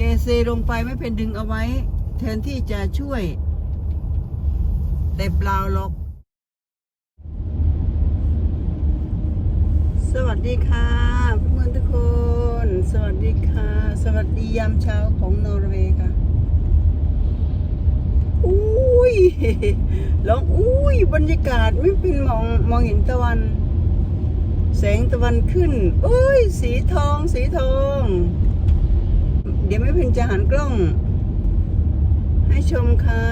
แกเซลงไปไม่เป็นดึงเอาไว้ แทนที่จะช่วย แต่เปล่าหรอก สวัสดีค่ะเพื่อนทุกคน สวัสดีค่ะ สวัสดียามเช้าของนอร์เวย์ค่ะอุ้ยร้องอุ้ยบรรยากาศไม่เป็นมองมองเห็นตะวัน แสงตะวันขึ้นอุ้ยสีทองสีทอง เดี๋ยวไม่เพ็นจะหันกล้อง ให้ชมค่ะ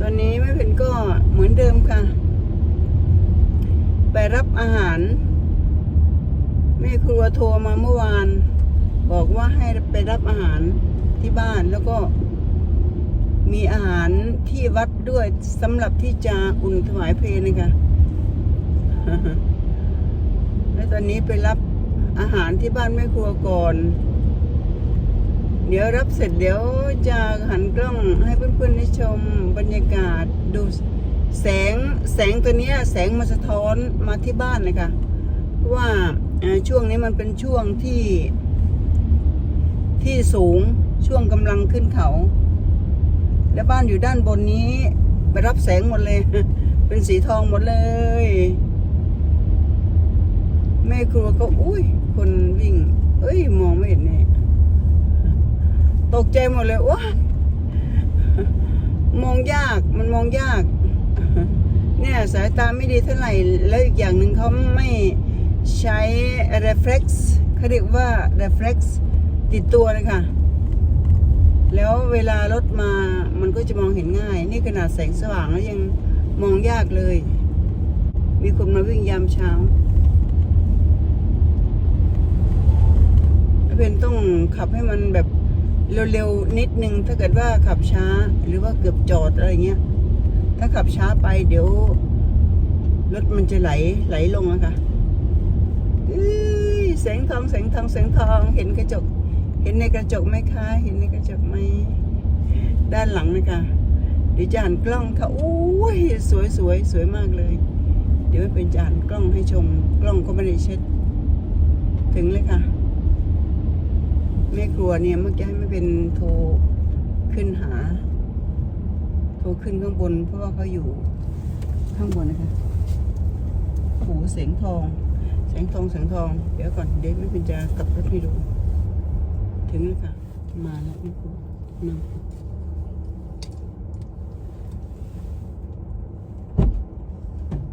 ตอนนี้ไม่เพ็นก็เหมือนเดิมค่ะ ไปรับอาหาร แม่ครัวโทรมาเมื่อวาน บอกว่าให้ไปรับอาหารที่บ้านแล้วก็มีอาหารที่วัดด้วยสำหรับที่จะอุ่นถวายเพลนะคะและตอนนี้ไปรับอาหารที่บ้านแม่ครัวก่อน เดี๋ยวรับเสร็จเดี๋ยวจะหันกล้องให้เพื่อนๆได้ชมบรรยากาศดูแสงแสงตัวนี้แสงมาสะท้อนมาที่บ้านเลยค่ะว่าช่วงนี้มันเป็นช่วงที่ ที่สูงช่วงกำลังขึ้นเขา และบ้านอยู่ด้านบนนี้ ไปรับแสงหมดเลย เป็นสีทองหมดเลย แม่ครัวก็อุ้ย คนวิ่ง เอ้ย มองไม่เห็นเนี่ย ตกใจหมดเลยว้ามองยากมันมองยาก เนี่ยสายตาไม่ดีเท่าไหร่ แล้วอีกอย่างหนึ่งเขาไม่ใช้ reflex เขาเรียกว่า reflex ติดตัวเลยค่ะ แล้วเวลารถมามันก็จะมองเห็นง่าย นี่ขนาดแสงสว่างแล้วยังมองยากเลย มีคนมาวิ่งยามเช้าเป็นต้องขับให้มันแบบ เร็วๆนิดนึงถ้าเกิดว่าขับช้าหรือว่าเกือบจอดอะไรเงี้ย ถ้าขับช้าไปเดี๋ยวรถมันจะไหลไหลลงอะค่ะอื้อแสงทองแสงทองแสงทองเห็นกระจก เห็นในกระจกไหมคะ เห็นในกระจกไหมด้านหลังนะคะเดี๋ยวจะหันกล้องค่ะอุ้ยสวยสวยสวยมากเลย เดี๋ยวเป็นจะหันกล้องให้ชม กล้องก็ไม่ได้เช็ด ถึงเลยค่ะ แม่ครัวเนี่ยเมื่อกี้ให้ไม่เป็นโทรขึ้นหา โทรขึ้นข้างบน เพราะว่าเขาอยู่ข้างบนนะคะโหูแสงทองแสงทองแสงทอง เดี๋ยวก่อนเดี๋ยวไม่เป็นจะกลับรถให้ดู ถึงแล้วค่ะ มาแล้วนี่คุณนั่ง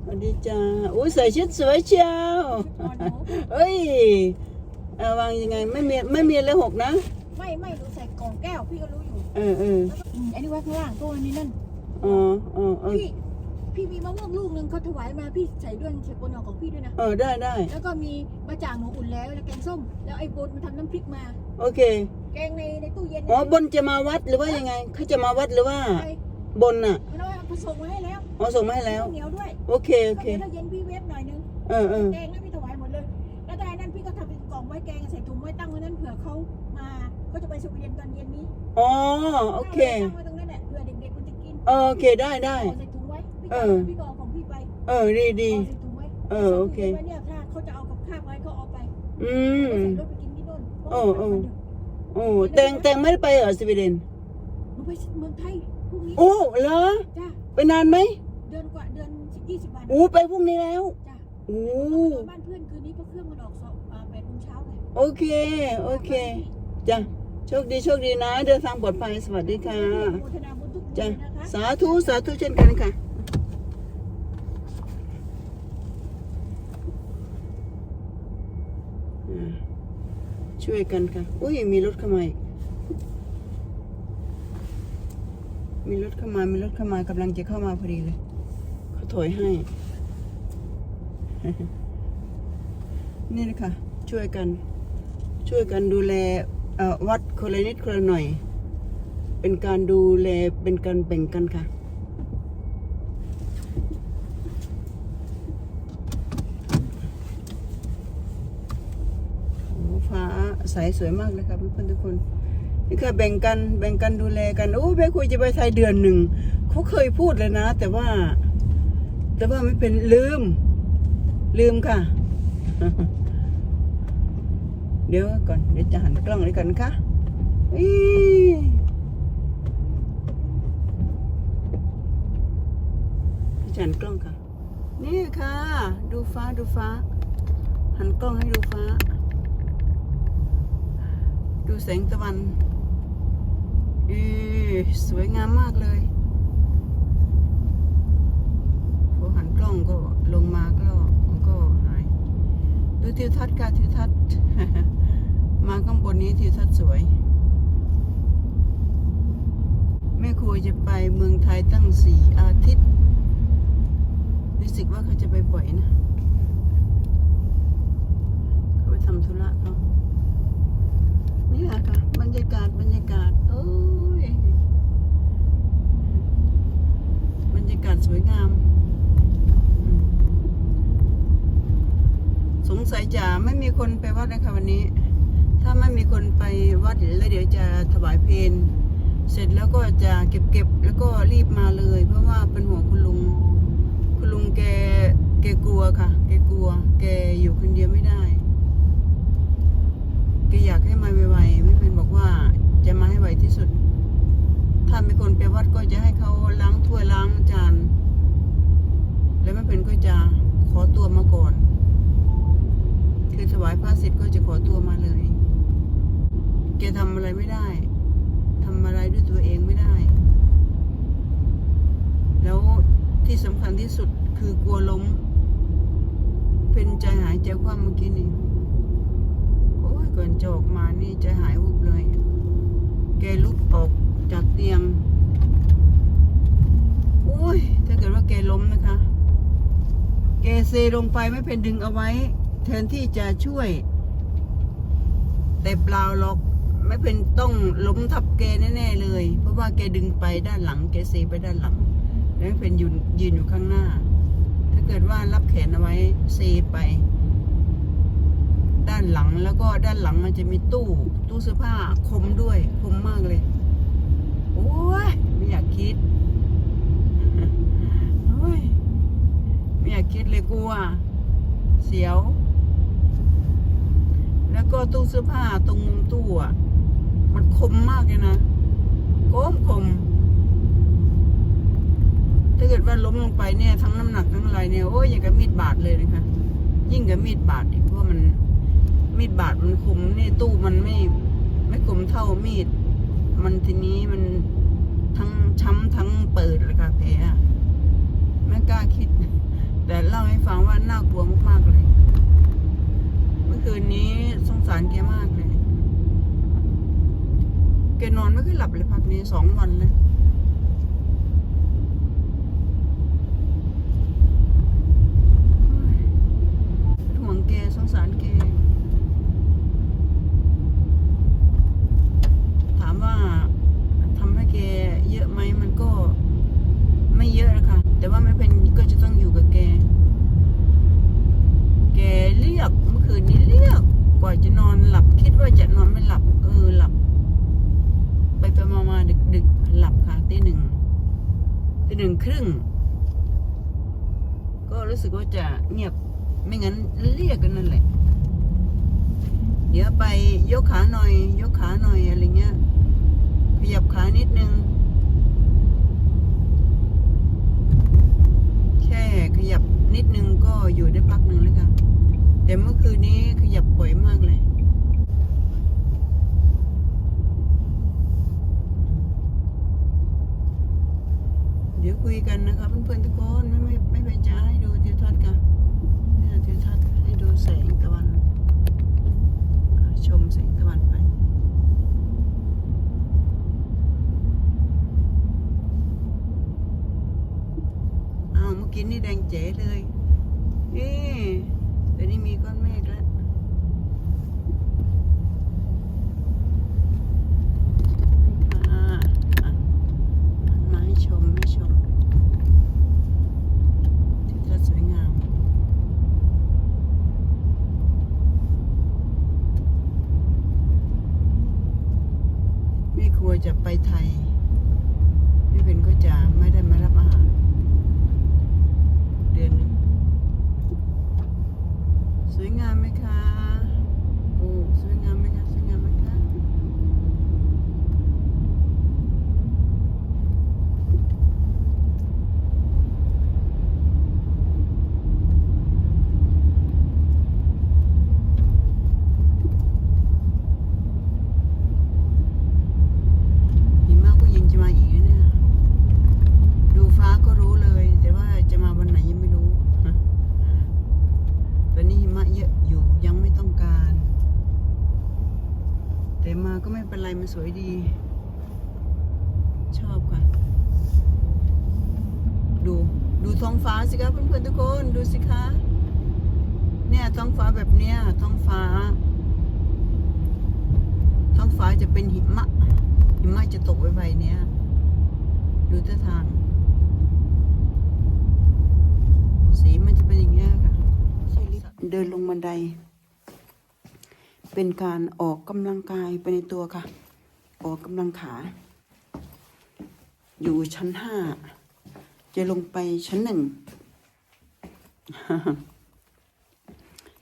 สวัสดีจ้าอุ้ยใส่ชุดสวยเชียวเอ้ยเอาวางยังไงไม่มีไม่มีเลยหกนะไม่ไม่หนูใส่กล่องแก้วพี่ก็รู้อยู่เออเออแล้วก็อืมอันนี้ไว้ข้างล่างตัวนี้นั่นอ๋ออ๋อเออพี่พี่มีมะม่วงลูกหนึ่งเขาถวายมาพี่ใส่ด้วยใส่บนเอาของพี่ด้วยนะเออได้ได้แล้วก็มีบะจ่างหนูอุ่นแล้วแล้วแกงส้ม แล้วไอ้บนมันทำน้ำพริกมา โอเคแกงในในตู้เย็นอ๋อบนจะมาวัดหรือว่ายังไงเขาจะมาวัดหรือว่า ใช่บนน่ะมันเอาผสมมาให้แล้วอ๋อส่งมาให้แล้วเหนียวด้วยโอเคโอเคแล้วเย็นพี่เวฟหน่อยนึงเออเออ แกงนั้นพี่ถวายห สวีเดนตอนเย็นนี้อ๋อโอเคตั้งไว้ตรงนั้นแหละเผื่อเด็กๆมันจะกินเออโอเคได้ได้ใส่ถุงไว้พี่เอก็อพี่ก็เอาของพี่ไปเออดีดี เอาใส่ถุงไว้เออโอเค ใส่ถุงไว้เนี่ยถ้าเขาจะเอากับข้าวไว้ก็เอาไปอืมใส่รถไปกินที่โน่นเออเออ โอ้แตงแตงไม่ได้ไปเหรอสวีเดนหนูไปเมืองไทยพรุ่งนี้โอ้เหรอจ้าไปนานไหมเดือนกว่าเดือนยี่สิบวันโอ้ไปพรุ่งนี้แล้วจ้าโอ้นอนบ้านเพื่อนคืนนี้เพราะเครื่องมันออกสองอ่าแปดโมงเช้าเลยโอเคโอเคจ้ะ โชคดีโชคดีนะ เดินทางปลอดภัยสวัสดีค่ะอนุโมทนาบุญทุกคนจ้ะเลยนะคะสาธุสาธุเช่นกันค่ะอ่าช่วยกันค่ะ อุ้ยมีรถเข้ามาอีกมีรถเข้ามา มีรถเข้ามากำลังจะเข้ามาพอดีเลย เขาถอยให้ นี่นะคะช่วยกัน ช่วยกันดูแลเอ่อ วัดคนละนิดคนละหน่อย เป็นการดูแลเป็นการแบ่งกันค่ะโอ้ฟ้าใสสวยมากเลยครับเพื่อนๆทุกคน นี่ค่ะแบ่งกันแบ่งกันดูแลกัน โอ้แม่คุยจะไปไทยเดือนหนึ่ง เขาเคยพูดเลยนะ แต่ว่า แต่ว่าไม่เป็นลืม ลืมค่ะ เดี๋ยวก่อนเดี๋ยวจะหันกล้องเลยกันค่ะอีพี่จันกล้องค่ะ นี่ค่ะ ดูฟ้าดูฟ้า หันกล้องให้ดูฟ้า ดูแสงตะวันอีสวยงามมากเลยพอหันกล้องก็ลงมาก็ก็หาย ดูทิวทัศน์ค่ะทิวทัศน์ มาข้างบนนี้ทิวทัศน์สวย แม่ครัวจะไปเมืองไทยตั้งสี่อาทิตย์ รู้สึกว่าเขาจะไปบ่อยนะ เขาไปทำธุระเขานี่แหละค่ะ บรรยากาศบรรยากาศ โอ้ย บรรยากาศสวยงามสงสัยจะไม่มีคนไปวัดนะคะวันนี้ ถ้าไม่มีคนไปวัดแล้วเดี๋ยวจะถวายเพลเสร็จแล้วก็จะเก็บเก็บแล้วก็รีบมาเลย เพราะว่าเป็นห่วงคุณลุง คุณลุงแกแกกลัวค่ะ แกกลัว แกอยู่คนเดียวไม่ได้แกอยากให้มาไวๆไม่เป็นบอกว่าจะมาให้ไวที่สุด ถ้ามีคนไปวัดก็จะให้เขาล้างถ้วยล้างจาน แล้วไม่เป็นก็จะขอตัวมาก่อน คือถวายพระเสร็จก็จะขอตัวมาเลย แกทำอะไรไม่ได้ทำอะไรด้วยตัวเองไม่ได้ แล้วที่สำคัญที่สุดคือกลัวล้ม เป็นใจหายใจคว่ำเมื่อกี้นี่โอ้ยก่อนจะออกมานี่ใจหายวุบเลย แกลุกออกจากเตียงโอ้ยถ้าเกิดว่าแกล้มนะคะ แกเซลงไปไม่เป็นดึงเอาไว้แทนที่จะช่วย แต่เปล่าหรอก ไม่เป็นต้องล้มทับแกแน่ๆเลย เพราะว่าแกดึงไปด้านหลัง แกเซไปด้านหลัง แล้วไม่เป็นยืนยืนอยู่ข้างหน้า ถ้าเกิดว่ารับแขนเอาไว้เซไป ด้านหลังแล้วก็ด้านหลังมันจะมีตู้ ตู้เสื้อผ้าคมด้วยคมมากเลย โอ้ยไม่อยากคิดโอ้ยไม่อยากคิดเลยกลัวเสียว แล้วก็ตู้เสื้อผ้าตรงมุมตู้อะ มันคมมากเลยนะคมคม ถ้าเกิดว่าล้มลงไปเนี่ยทั้งน้ำหนักทั้งอะไรเนี่ยโอ้ยอย่างกับมีดบาดเลยนะคะ ยิ่งกับมีดบาดอีกเพราะว่ามันมีดบาดมันคมนี่ตู้มันไม่ ไม่คมเท่ามีด มันทีนี้มันทั้งช้ำทั้งเปิดเลยค่ะแผลอะไม่กล้าคิด แต่เล่าให้ฟังว่าน่ากลัวมากๆเลย เมื่อคืนนี้สงสารแกมากเลย กนอนไม่ค่อยหลับเลยพักนี้สองวันเลยห่วงแกสงสารแก ถามว่าทำให้แกเยอะไหมมันก็ไม่เยอะนะคะแต่ว่าไม่เป็นก็จะต้องอยู่กับแก แกเรียกเมื่อคืนนี้เรียกกว่าจะนอนหลับคิดว่าจะนอนไม่หลับ เออหลับ ไปไปมามาดึกดึกๆหลับค่ะตีหนึ่ง ตีหนึ่งครึ่ง ก็รู้สึกว่าจะเงียบไม่งั้นเรียกกันนั่นแหละ เดี๋ยวไปยกขาหน่อย ยกขาหน่อยอะไรเงี้ยขยับขานิดนึง แค่ขยับนิดนึงก็อยู่ได้พักหนึ่งแล้วค่ะแต่เมื่อคืนนี้ขยับบ่อยมากเลย เดี๋ยวคุยกันนะคะเพื่อนๆทุกคนไม่ไม่ไม่เป็นจะให้ดูทิวทัศน์ค่ะเนี่ยทิวทัศน์ให้ดูแสงตะวันอ่าชมแสงตะวันไป อ้าวเมื่อกี้นี่แดงเจ๋เลยเอ๊ะแต่นี่มีก้อนเมฆแล้วอ่าอะมาให้ชมให้ชมทิวทัศน์สวยงาม แม่ครัวจะไปไทยแม่เป็นก็จะไม่ได้มารับอาหาร เดือนหนึ่งสวยงามไหมคะ โอ้ สวยงามไหมคะ สวยงามไหมคะ แต่มาก็ไม่เป็นไรมันสวยดี ชอบค่ะ ดูดูท้ องฟ้าสิคะเพื่อนๆทุกคนดูสิคะ เนี่ยท้องฟ้าแบบเนี้ยท้องฟ้า ท้องฟ้าจะเป็นหิมะ หิมะจะตกไวๆเนี้ยดูท่าทาง สีมันจะเป็นอย่างเงี้ยค่ะ เดินลงบันได เป็นการออกกำลังกายไปในตัวค่ะ ออกกำลังขา อยู่ชั้นห้า จะลงไปชั้นหนึ่ง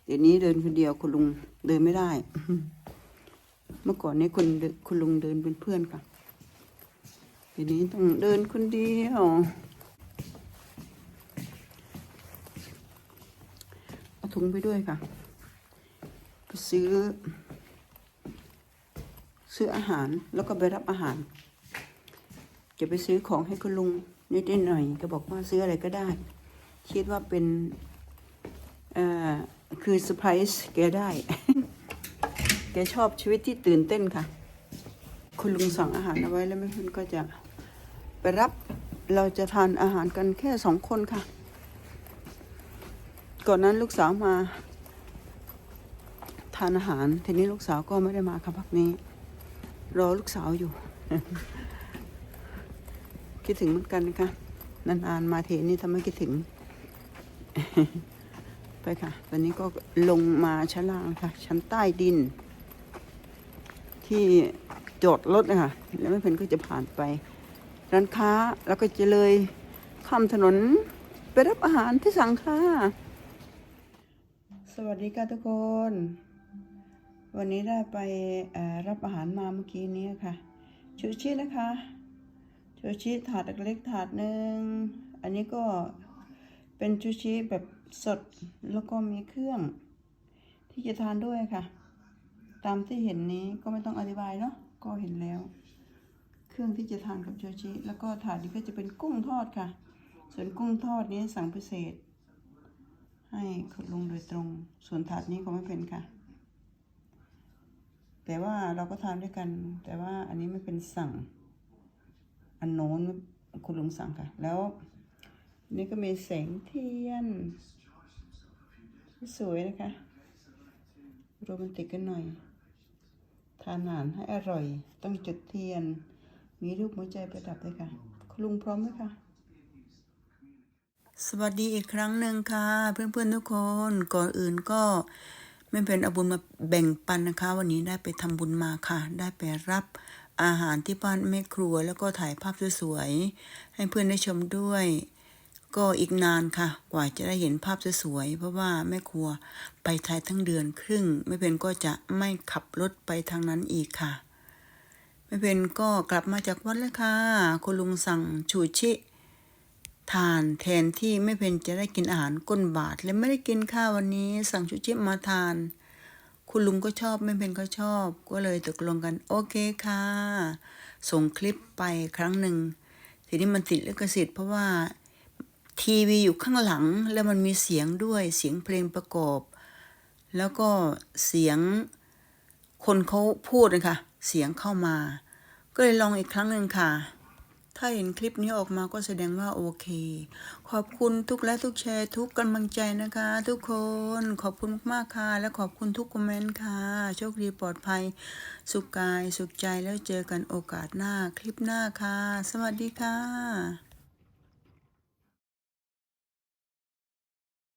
เดี๋ยวนี้เดินคนเดียวคุณลุงเดินไม่ได้ เมื่อก่อนนี้คุณเดินคุณลุงเดินเป็นเพื่อนค่ะเดี๋ยวนี้ต้องเดินคนเดียว เอาถุงไปด้วยค่ะไปซื้อ ซื้ออาหารแล้วก็ไปรับอาหาร จะไปซื้อของให้คุณลุง นิดหน่อยก็บอกว่าซื้ออะไรก็ได้ คิดว่าเป็นเอ่อคือเซอร์ไพรส์แกได้ แกชอบชีวิตที่ตื่นเต้นค่ะ คุณลุงสั่งอาหารเอาไว้แล้วแม่คุณก็จะไปรับเราจะทานอาหารกันแค่สองคนค่ะ ก่อนนั้นลูกสาวมา ทานอาหาร ทีนี้ลูกสาวก็ไม่ได้มาค่ะพักนี้ รอลูกสาวอยู่ คิดถึงเหมือนกันนะคะ นานๆมาเทนี่ทำให้คิดถึง ไปค่ะ ตอนนี้ก็ลงมาชั้นล่างค่ะชั้นใต้ดิน ที่จอดรถนะคะแล้วแม่เพนก็จะผ่านไป ร้านค้าแล้วก็จะเลยข้ามถนนไปรับอาหารที่สั่งค่ะ สวัสดีค่ะทุกคน วันนี้ได้ไปรับอาหารมาเมื่อกี้นี้ค่ะชูชีนะคะ ชูชีถาดเล็กถาดหนึ่งอันนี้ก็เป็นชูชีแบบสดแล้วก็มีเครื่อง ที่จะทานด้วยค่ะ ตามที่เห็นนี้ก็ไม่ต้องอธิบายเนาะก็เห็นแล้ว เครื่องที่จะทานกับชูชีแล้วก็ถาดนี้ก็จะเป็นกุ้งทอดค่ะ ส่วนกุ้งทอดนี้สั่งพิเศษ ให้คุณลุงโดยตรง ส่วนถาดนี้ก็ไม่เป็นค่ะ แต่ว่าเราก็ทานด้วยกัน แต่ว่าอันนี้ไม่เป็นสั่ง อันโน้นคุณลุงสั่งค่ะ แล้ว นี่ก็มีแสงเทียน สวยนะคะ โรแมนติกกันหน่อย ทานอาหารให้อร่อย ต้องจุดเทียน มีรูปหัวใจประดับด้วยค่ะ คุณลุงพร้อมไหมคะสวัสดีอีกครั้งหนึ่งค่ะ เพื่อนๆทุกคนก่อนอื่นก็ไม่เป็นเอาบุญมาแบ่งปันนะคะ วันนี้ได้ไปทำบุญมาค่ะ ได้ไปรับ อาหารที่บ้านแม่ครัว แล้วก็ถ่ายภาพสวยๆให้เพื่อนได้ชมด้วย ก็อีกนานค่ะ กว่าจะได้เห็นภาพสวยๆเพราะว่าแม่ครัวไปไทยทั้งเดือนครึ่งไม่เป็นก็จะไม่ขับรถไปทางนั้นอีกค่ะไม่เป็นก็กลับมาจากวัดแล้วค่ะคุณลุงสั่งชูชิทานแทนที่ไม่เพนจะได้กินอาหารก้นบาท และไม่ได้กินข้าววันนี้ สั่งชุชิมาทาน คุณลุงก็ชอบไม่เพนก็ชอบ ก็เลยตกลงกัน โอเคค่ะ ส่งคลิปไปครั้งหนึ่งทีนี้มันติดลิขสิทธิ์เพราะว่าทีวีอยู่ข้างหลังแล้วมันมีเสียงด้วยเสียงเพลงประกอบ แล้วก็เสียงคนเขาพูดนะคะเสียงเข้ามา ก็เลยลองอีกครั้งหนึ่งค่ะ ถ้าเห็นคลิปนี้ออกมาก็แสดงว่าโอเค ขอบคุณทุกและทุกแชร์ ทุกกำลังใจนะคะ ทุกคนขอบคุณมากๆค่ะ และขอบคุณทุกคอมเมนต์ค่ะ โชคดีปลอดภัย สุขกาย สุขใจแล้วเจอกันโอกาสหน้าคลิปหน้าค่ะ สวัสดีค่ะ